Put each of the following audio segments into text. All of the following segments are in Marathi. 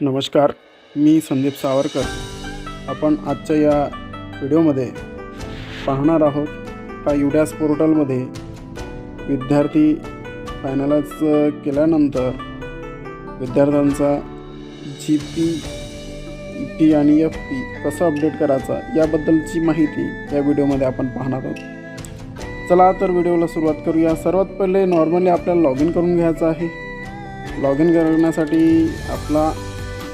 नमस्कार मी संदीप सावरकर. आपण आजच्या या व्हिडिओमध्ये पाहणार आहोत का युडॅस पोर्टलमध्ये विद्यार्थी फायनलाइज केल्यानंतर विद्यार्थ्यांचा जी पी टी आणि एफ पी कसं अपडेट करायचा याबद्दलची माहिती या व्हिडिओमध्ये आपण पाहणार आहोत. चला तर व्हिडिओला सुरुवात करूया. सर्वात पहिले नॉर्मली आपल्याला लॉग इन करून घ्यायचं आहे. लॉग इन करण्यासाठी आपला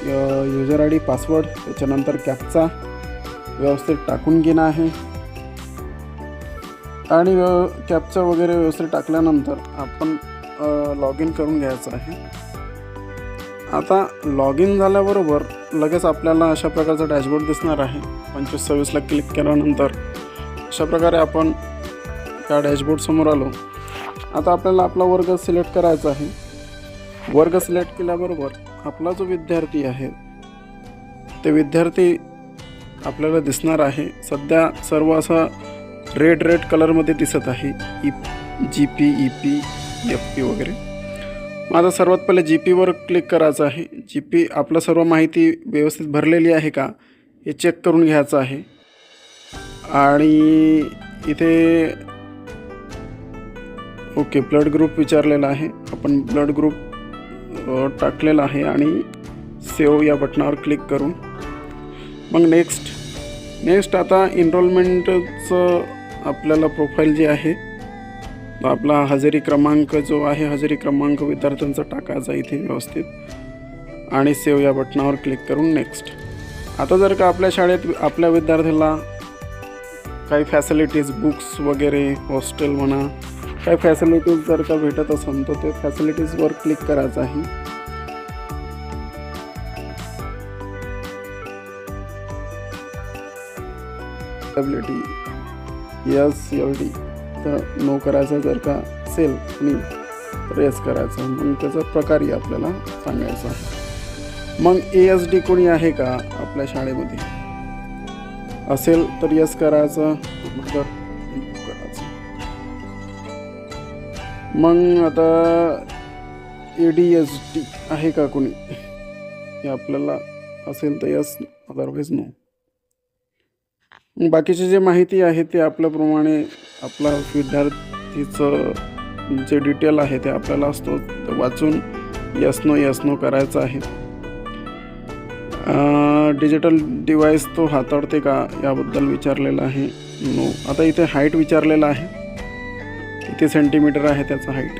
युजर आय डी पासवर्ड त्याच्यानंतर कॅपचा व्यवस्थित टाकून घेणं आहे. आणि व्यव कॅपचा वगैरे व्यवस्थित टाकल्यानंतर आपण लॉग इन करून घ्यायचं आहे. आता लॉग इन झाल्याबरोबर लगेच आपल्याला अशा प्रकारचा डॅशबोर्ड दिसणार आहे. पंचवीस सव्वीसला क्लिक केल्यानंतर अशा प्रकारे आपण त्या डॅशबोर्ड समोर आलो. आता आपल्याला आपला वर्ग सिलेक्ट करायचा आहे. वर्ग सिलेक्ट केल्याबरोबर आपला जो विद्यार्थी आहे ते विद्यार्थी आपल्याला दिसणार आहे. सध्या सर्व असा रेड रेड कलरमध्ये दिसत आहे. E G P E P F P वगैरे. माझा सर्वात पहिले जी पीवर क्लिक करायचं आहे. जी पी आपलं सर्व माहिती व्यवस्थित भरलेली आहे का हे चेक करून घ्यायचं आहे. आणि इथे ओके ब्लड ग्रुप विचारलेला आहे. आपण ब्लड ग्रुप टाकलेला आहे आणि सेव या बटनावर क्लिक करून. मग नेक्स्ट नेक्स्ट आता इनरोलमेंटचं आपल्याला प्रोफाईल जे आहे आपला हजेरी क्रमांक जो आहे हजेरी क्रमांक विद्यार्थ्यांचा टाकायचा इथे व्यवस्थित. आणि सेव या बटनावर क्लिक करून नेक्स्ट आता जर का आपल्या शाळेत आपल्या विद्यार्थ्याला काही फॅसिलिटीज बुक्स वगैरे हॉस्टेल म्हणा काय फॅसिलिटीज जर का भेटत असेल तर ते फॅसिलिटीजवर क्लिक करायचं आहे टी एस एल डी तर नो करायचं जर का असेल मी रेस करायचं मग त्याचा प्रकारही आपल्याला सांगायचा. आहे मग ए एस डी कोणी आहे का आपल्या शाळेमध्ये? असेल तर यस करायचं करायचं. मग आता ए डी एस टी आहे का कोणी? हे आपल्याला असेल तर यस अदरवाईज नो बाकीची बाकीचे जे माहिती आहे ते आपल्याप्रमाणे आपला विद्यार्थीचं जे डिटेल आहे ते आपल्याला असतो वाचून यस नो यस नो करायचं आहे. डिजिटल डिव्हाइस तो हाताळते का याबद्दल विचारलेलं आहे? नो आता इथे हाईट विचारलेलं आहे. किती सेंटीमीटर आहे त्याचं हाईट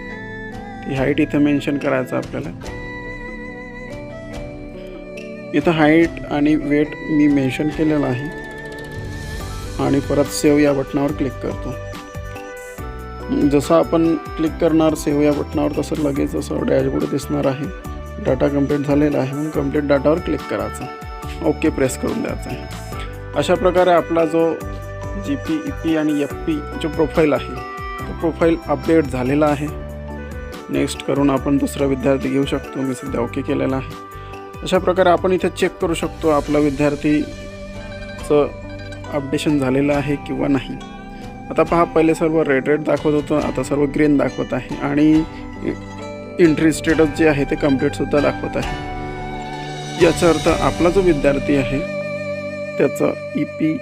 ती हाईट इथं मेन्शन करायचं आपल्याला. इथं हाईट आणि वेट मी मेन्शन केलेलं आहे. आणि परत सेव या बटनावर क्लिक करतो. जसं आपण क्लिक करणार सेव या बटनावर तसं लगेच असं डॅशबोर्ड दिसणार आहे. डाटा कंप्लीट झालेला आहे म्हणून कंप्लीट डाटावर क्लिक करायचं. ओके प्रेस करून द्यायचं आहे. अशा प्रकारे आपला जो जी पी ई पी आणि एफ पी जो प्रोफाईल आहे तो प्रोफाईल अपडेट झालेला आहे. नेक्स्ट करून आपण दुसरा विद्यार्थी घेऊ शकतो. मी सध्या ओके केलेला आहे. अशा प्रकारे आपण इथे चेक करू शकतो आपला विद्यार्थीचं अपडेशन झालेलं आहे किंवा नाही. आता पहा पहिले सर्व रेड रेड दाखवत होतं. आता सर्व ग्रीन दाखवत आहे. आणि एंट्री स्टेटस जे आहे ते कम्प्लीटसुद्धा दाखवत आहे. याचा अर्थ आपला जो विद्यार्थी आहे त्याचं ई पी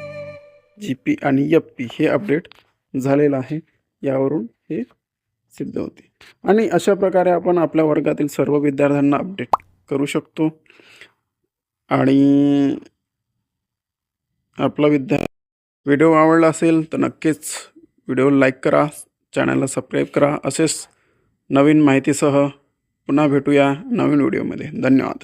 जी पी आणि एफ पी हे अपडेट झालेलं आहे. यावरून हे सिद्ध होते. आणि अशा प्रकारे आपण आपल्या वर्गातील सर्व विद्यार्थ्यांना अपडेट करू शकतो. आणि आपला विद्या व्हिडिओ आवडला असेल तर नक्कीच व्हिडिओ लाईक करा चॅनलला सबस्क्राईब करा. असेच नवीन माहितीसह पुन्हा भेटूया नवीन व्हिडिओमध्ये. धन्यवाद.